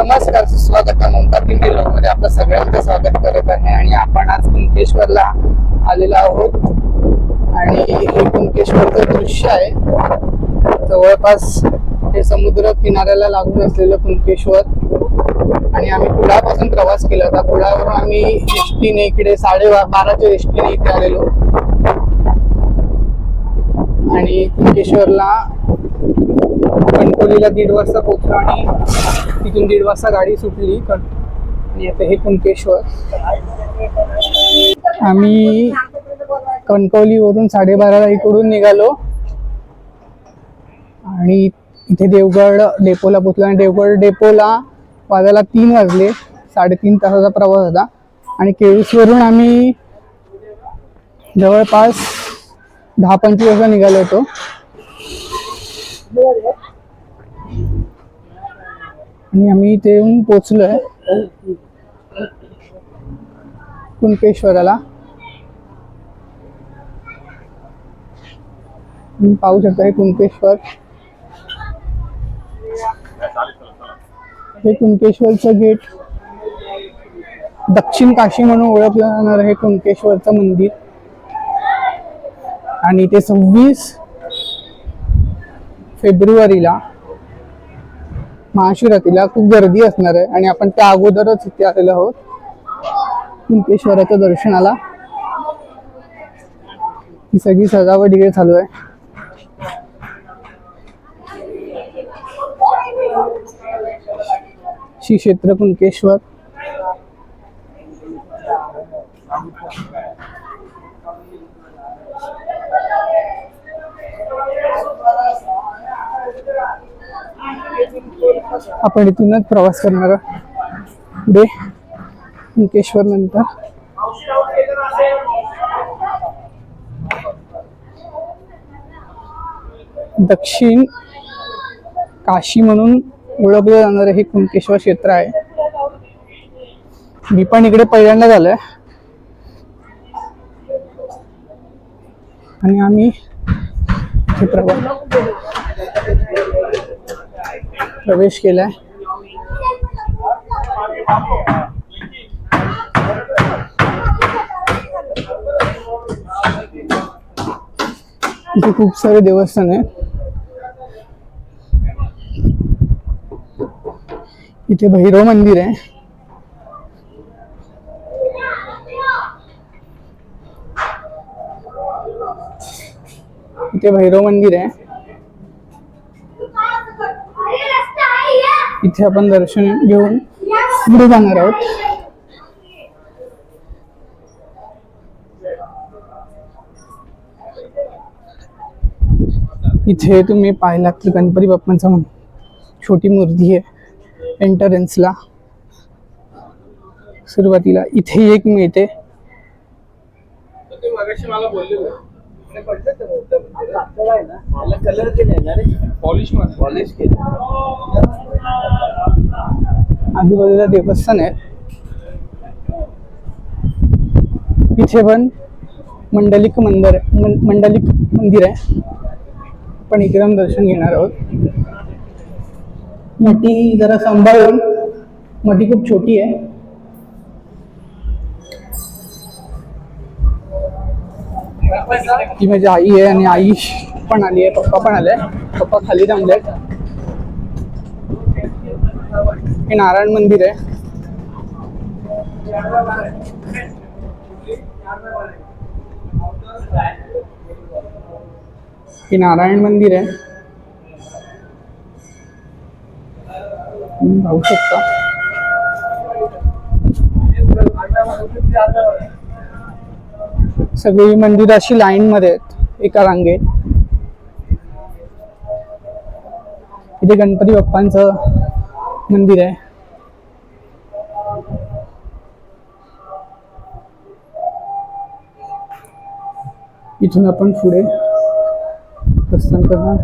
नमस्कार सुस्वागत ओंकार पिंपरी मध्ये आपलं सगळ्यांचं स्वागत करत आहे. आणि आपण आज कुंकेश्वरला आलेलो आहोत. आणि हे कुंकेश्वरचं दृश्य आहे. जवळपास हे समुद्र किनाऱ्याला लागून असलेलं कुंकेश्वर. आणि आम्ही पुलापासून प्रवास केला. होता कुळावरून आम्ही एसटीने इकडे साडे बाराच्या एसटीने इथे आलेलो. आणि कुंकेश्वरला कणकवलीला दीड वाजता पोहोचलो आणि तिथून दीड वाजता गाडी सुटली. कण- आणि आता हे कुणकेश्वर आम्ही कणकवलीवरून साडेबाराला इकडून निघालो. आणि इथे देवगड डेपोला पोचलो आणि देवगड डेपोला वाजायला तीन वाजले. साडेतीन तासाचा प्रवास होता. आणि केळूसवरून आम्ही जवळपास दहा पंचवीस वाजता निघालो होतो. आणि आम्ही इथे येऊन पोचलोय कुणकेश्वराला. पाहू शकता हे कुणकेश्वर. हे कुणकेश्वरचं गेट. दक्षिण काशी म्हणून ओळखलं जाणार हे कुणकेश्वरचं मंदिर. आणि ते सव्वीस फेब्रुवारीला महाशिवरात्रीला खूप गर्दी असणार आहे आणि आपण त्या अगोदरच इथे आलेलो आहोत. कुंकेश्वराच्या दर्शनाला. ही सगळी सजावट इकडे चालू आहे. श्री क्षेत्र कुंकेश्वर. आपण इथूनच प्रवास करणार पुढे मुकेश्वर नंतर. दक्षिण काशी म्हणून ओळखलं जाणारं हे कुंकेश्वर क्षेत्र आहे. मी पण इकडे पहिल्यांदा झालंय. आणि आम्ही प्रवास प्रवेश केलाय. इथे खूप सारे देवस्थान आहे इथे भैरव मंदिर आहे. इथे भैरव मंदिर आहे. इथे आपण दर्शन घेऊन पुढे जाणार आहोत. इथे तुम्ही पाहिलात तर गणपती बाप्पांचा छोटी मूर्ती आहे एंट्रन्सला सुरुवातीला इथे एक मिळते. पॉलिश पॉलिश केलं. आजूबाजूला देवस्थान आहे इथे पण मंडलिक मंदिर आहे. मंडलिक मंदिर आहे. पण इथे दर्शन घेणार आहोत. मठी जरा सांभाळून मठी खूप छोटी आहे. ती माझी आई आहे आणि आई पण आली आहे पप्पा पण आले पप्पा खाली थांबलेत. हे नारायण मंदिर आहे. हे नारायण मंदिर आहे. पाहू शकता. सगळी मंदिर अशी लाईन मध्ये आहेत एका रांगेत. इथे गणपती बाप्पांचं मंदिर आहे. इथून आपण पुढे प्रस्थान करणार.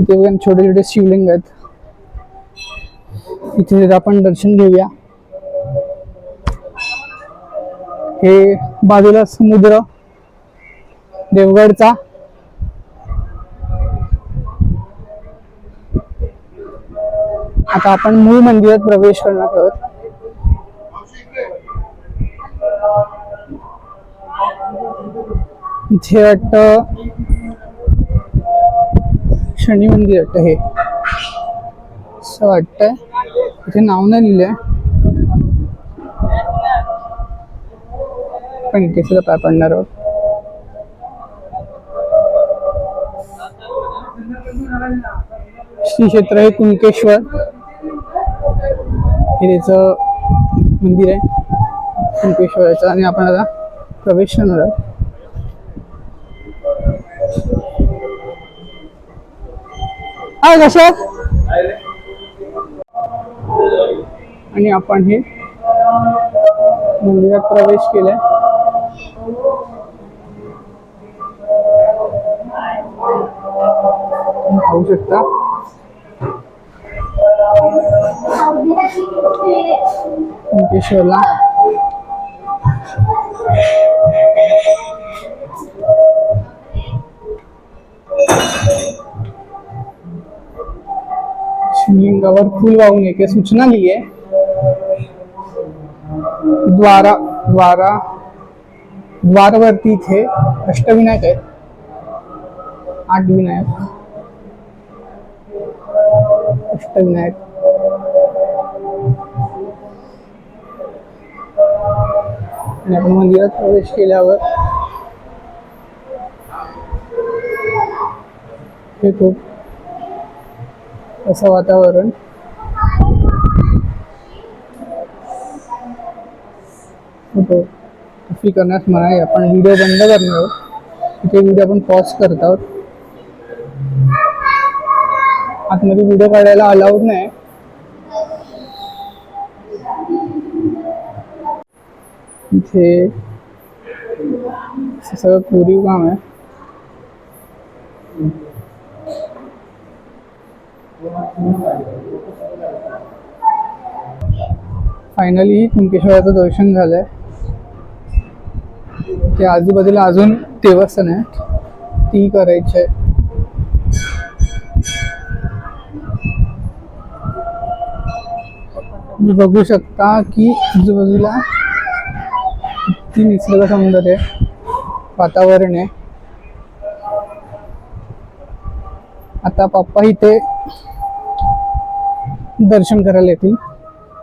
इथे बघा छोटे छोटे शिवलिंग आहेत. इथे आपण दर्शन घेऊया. हे बाजूला समुद्र देवगडचा आता आपण मूळ मंदिरात प्रवेश करणार आहोत. इथे वाटत शनी मंदिर वाटत हे. असं वाटतंय. इथे नाव नाही लिहिलंय. पण इथे सुद्धा पाय पडणार आहोत. श्री क्षेत्र हे कुणकेश्वर. हे त्याचं मंदिर आहे. कुणकेश्वराचं आणि आपण आता प्रवेश करणार आहोत. हा कशात आणि आपण हे मंदिरात प्रवेश केलाय. पाहू शकता. Hindi फूल के सूचना लिए द्वारा द्वारा, द्वारवर्ती थे, अष्टविनायक है। आठ विनायक अष्ट विनायक आणि आपण मंदिरात प्रवेश केल्यावर हे खूप असं वातावरण. होतो कॉफी करण्यास मनाई आपण व्हिडिओ बंद करणार आहोत. तिथे व्हिडिओ आपण पॉज करत आहोत. आतमध्ये व्हिडिओ काढायला अलाउड नाही. इथे सगळं कोरीव काम आहे. फायनली कुंकेश्वराचं दर्शन झालंय. ते आजूबाजूला अजून देवस्थान आहे. ती करायची आहे. तुम्ही बघू शकता की आजूबाजूला किती निसर्ग सौंदर्य आहे वातावरण आहे. आता पप्पा इथे दर्शन करायला येतील.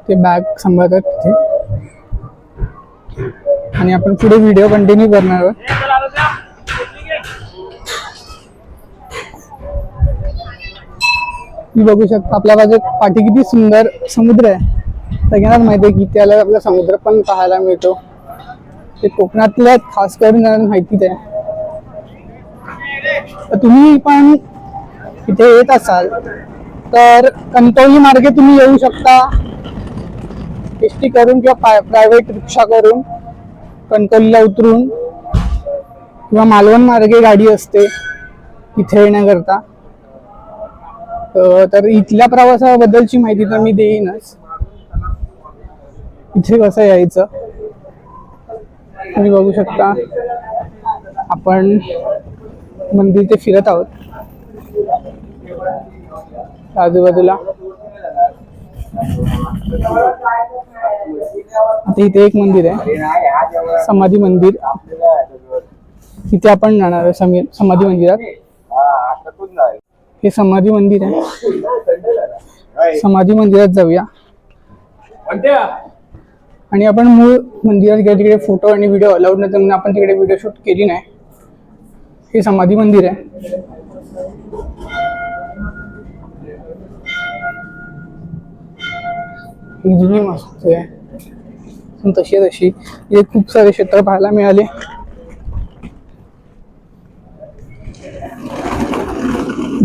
ते बॅग सांभाळतात तिथे आणि आपण पुढे व्हिडिओ कंटिन्यू करणार आहोत. मी बघू शकता आपल्या बाजू पाठी किती सुंदर समुद्र आहे. सगळ्यांनाच माहिती आहे की त्याला आपला समुद्र पण पाहायला मिळतो. ते कोकणातल्या खास करून जणांना माहितीच आहे. तुम्ही पण इथे येत असाल तर कंटोली मार्गे तुम्ही येऊ शकता. एस टी करून किंवा प्रायव्हेट रिक्षा करून कणकवलीला उतरून किंवा मालवण मार्गे गाडी असते इथे येण्याकरता. तर इथल्या प्रवासाबद्दलची माहिती तर मी देईनच. इथे कसं यायचं? तुम्ही बघू शकता. आपण मंदिर ते फिरत आहोत. आजूबाजूला. आता इथे एक मंदिर आहे. समाधी मंदिर. तिथे आपण जाणार आहे समी- समाधी मंदिरात. हे समाधी मंदिर आहे. समाधी मंदिरात जाऊया. आणि आपण मूळ मंदिरात गेल्या तिकडे फोटो आणि व्हिडिओ अलाउड नाही म्हणून आपण तिकडे व्हिडिओ शूट केली नाही. हे समाधी मंदिर आहे. ही जुनी मस्त आहे. पण तशी तशी. इथे खूप सारे क्षेत्र पाहायला मिळाले.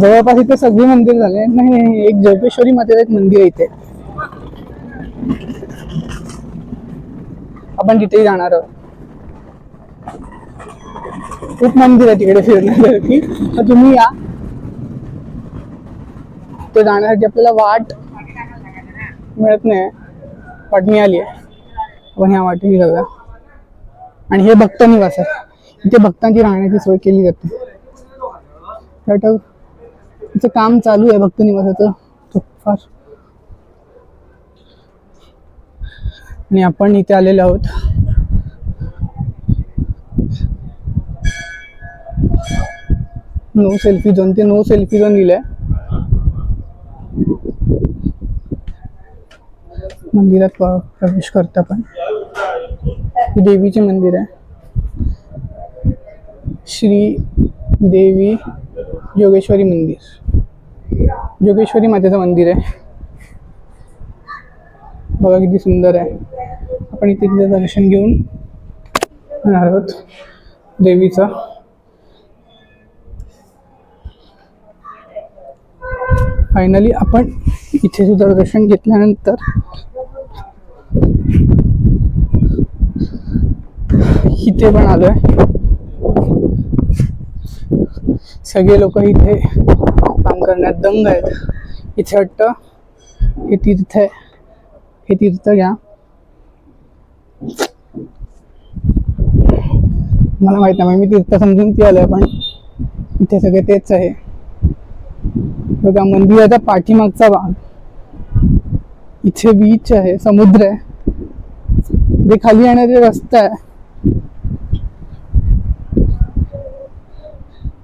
जवळपास इथे सगळी मंदिर झाले. नाही नाही एक जोगेश्वरी मातेचं एक मंदिर आहे इथे. आपण तिथेही जाणार आहोत. खूप मंदिर आहे तिकडे फिरण्यासाठी तर तुम्ही या. ते जाण्यासाठी आपल्याला वाट मिळत नाही. वाट मिळाली आहे. आपण ह्या वाटेने जाऊया. आणि हे भक्त निवास आहे. इथे भक्तांची राहण्याची सोय केली जाते. तिचं काम चालू आहे भक्त निवासाचं. फार आणि आपण इथे आलेलो आहोत. नो सेल्फी झोन ते नो सेल्फी झोन लिहिलंय मंदिरात प्रवेश करता पण देवीचे मंदिर आहे. श्री देवी योगेश्वरी मंदिर. योगेश्वरी मातेचं मंदिर आहे. बघा किती सुंदर आहे. आपण इथे तिथे दर्शन घेऊन येणार आहोत. देवीचं. फायनली आपण इथे सुद्धा दर्शन घेतल्यानंतर इथे पण आलोय. सगळे लोक इथे काम करण्यात दंग आहेत. इथे वाटतं हे तीर्थ आहे. हे तीर्थ घ्या. मला माहीत नाही मी तीर्थ समजून ती आलोय पण इथे सगळे तेच आहे. बघा मंदिराचा पाठीमागचा भाग इथे बीच आहे समुद्र आहे. जे खाली येणारे रस्ता आहे.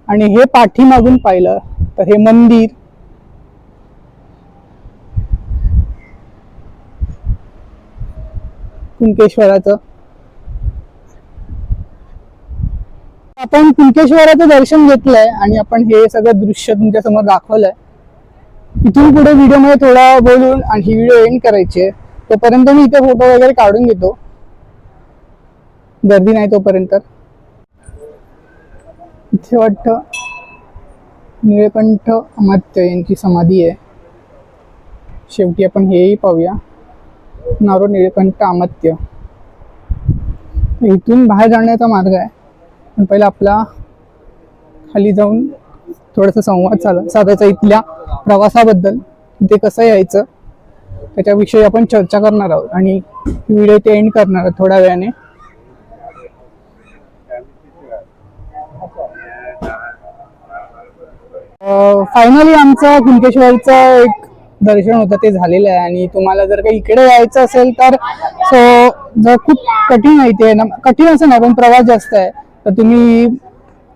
आणि हे पाठीमागून पाहिलं तर हे मंदिर. कुणकेश्वराचं आपण कुणकेश्वराचं दर्शन घेतलंय आणि आपण हे सगळं दृश्य तुमच्यासमोर दाखवलंय. इथून पुढे व्हिडिओमध्ये थोडा बोलून आणि ही व्हिडिओ एंड करायची तोपर्यंत मी इथे फोटो वगैरे काढून घेतो. गर्दी नाही तोपर्यंत. इथे वाटतं निळकंठ अमात्य यांची समाधी आहे. शेवटी आपण हेही पाहूया. नारो निळकंठ अमात्य. इथून बाहेर जाण्याचा मार्ग आहे. पण पहिला आपला खाली जाऊन थोडासा संवाद साधा साधायचा इथल्या प्रवासाबद्दल. ते कसं यायचं त्याच्याविषयी आपण चर्चा करणार आहोत. आणि व्हिडिओ ते एंड करणार आहोत थोड्या वेळाने. फायनली आमचं कुणकेश्वरचं एक दर्शन होतं ते झालेलं आहे. आणि तुम्हाला जर काही इकडे यायचं असेल तर सो जर खूप कठीण आहे ते ना कठीण असं नाही पण प्रवास जास्त आहे. तर तुम्ही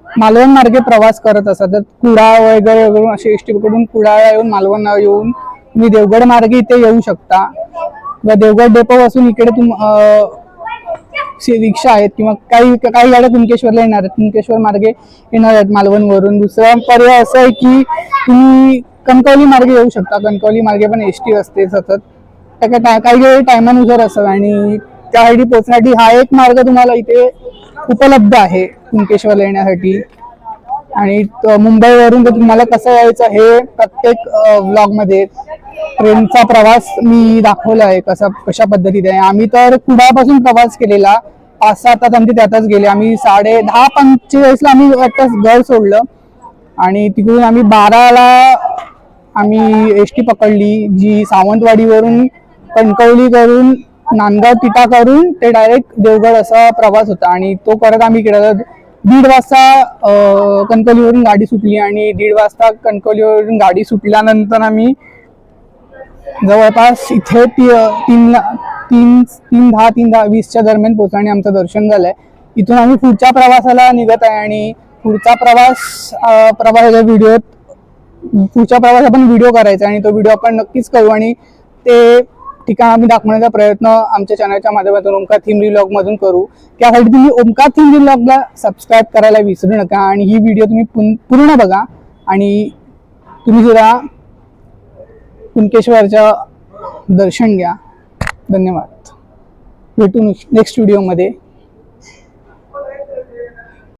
मालवण मार्गे प्रवास करत असाल. तर कुडाळ वगैरे वगैरे असे एसकडून कुडाळा येऊन मालवण येऊन तुम्ही देवगड मार्गे इथे येऊ शकता. किंवा देवगड डेपो पासून इकडे तुम रिक्षा आहेत किंवा काही काही गाड्या कुणकेश्वरला येणार आहेत. कुणकेश्वर मार्गे येणार आहेत मालवणवरून. दुसरा पर्याय असा आहे की तुम्ही कणकवली मार्गे येऊ शकता. कणकवली मार्गे पण एस टी असते सतत. त्या काही काही टायमानुसार असं आणि त्यासाठी पोचण्यासाठी हा एक मार्ग तुम्हाला इथे उपलब्ध आहे कुणकेश्वरला येण्यासाठी. आणि मुंबईवरून तर तुम्हाला कसं यायचं हे प्रत्येक ब्लॉगमध्ये ट्रेनचा प्रवास मी दाखवला आहे कसा कशा पद्धतीने. आहे आम्ही तर कुडाळपासून प्रवास केलेला पाच सहा तास आमचे त्यातच गेले. आम्ही साडे दहा पंचेचाळीसला आम्ही वाटतं घर सोडलं. आणि तिकडून आम्ही बाराला आम्ही एस टी पकडली जी सावंतवाडीवरून कणकवली करून नांदगाव तिटा करून ते डायरेक्ट देवगड असा प्रवास होता. आणि तो करत आम्ही केला दीड वाजता कणकवलीवरून गाडी सुटली आणि दीड वाजता कणकवलीवरून गाडी सुटल्यानंतर आम्ही जवळपास इथे ती तीन तीन तीन दहा तीन दहा वीसच्या दरम्यान पोहोचणे आमचं दर्शन झालंय. इथून आम्ही पुढच्या प्रवासाला निघत आहे आणि पुढचा प्रवास प्रवासाच्या व्हिडिओत पुढच्या प्रवास आपण व्हिडिओ करायचा आणि तो व्हिडिओ आपण नक्कीच करू. आणि ते ठिकाण आम्ही दाखवण्याचा प्रयत्न आमच्या चॅनलच्या माध्यमातून ओमकार थीम रिलॉग मधून करू. त्यासाठी तुम्ही ओमकार थीम रिलॉगला सबस्क्राईब करायला विसरू नका आणि ही व्हिडिओ तुम्ही पूर्ण बघा. आणि तुम्ही सुद्धा कुणकेश्वरचं दर्शन घ्या. धन्यवाद. भेटू नेक्स्ट व्हिडिओमध्ये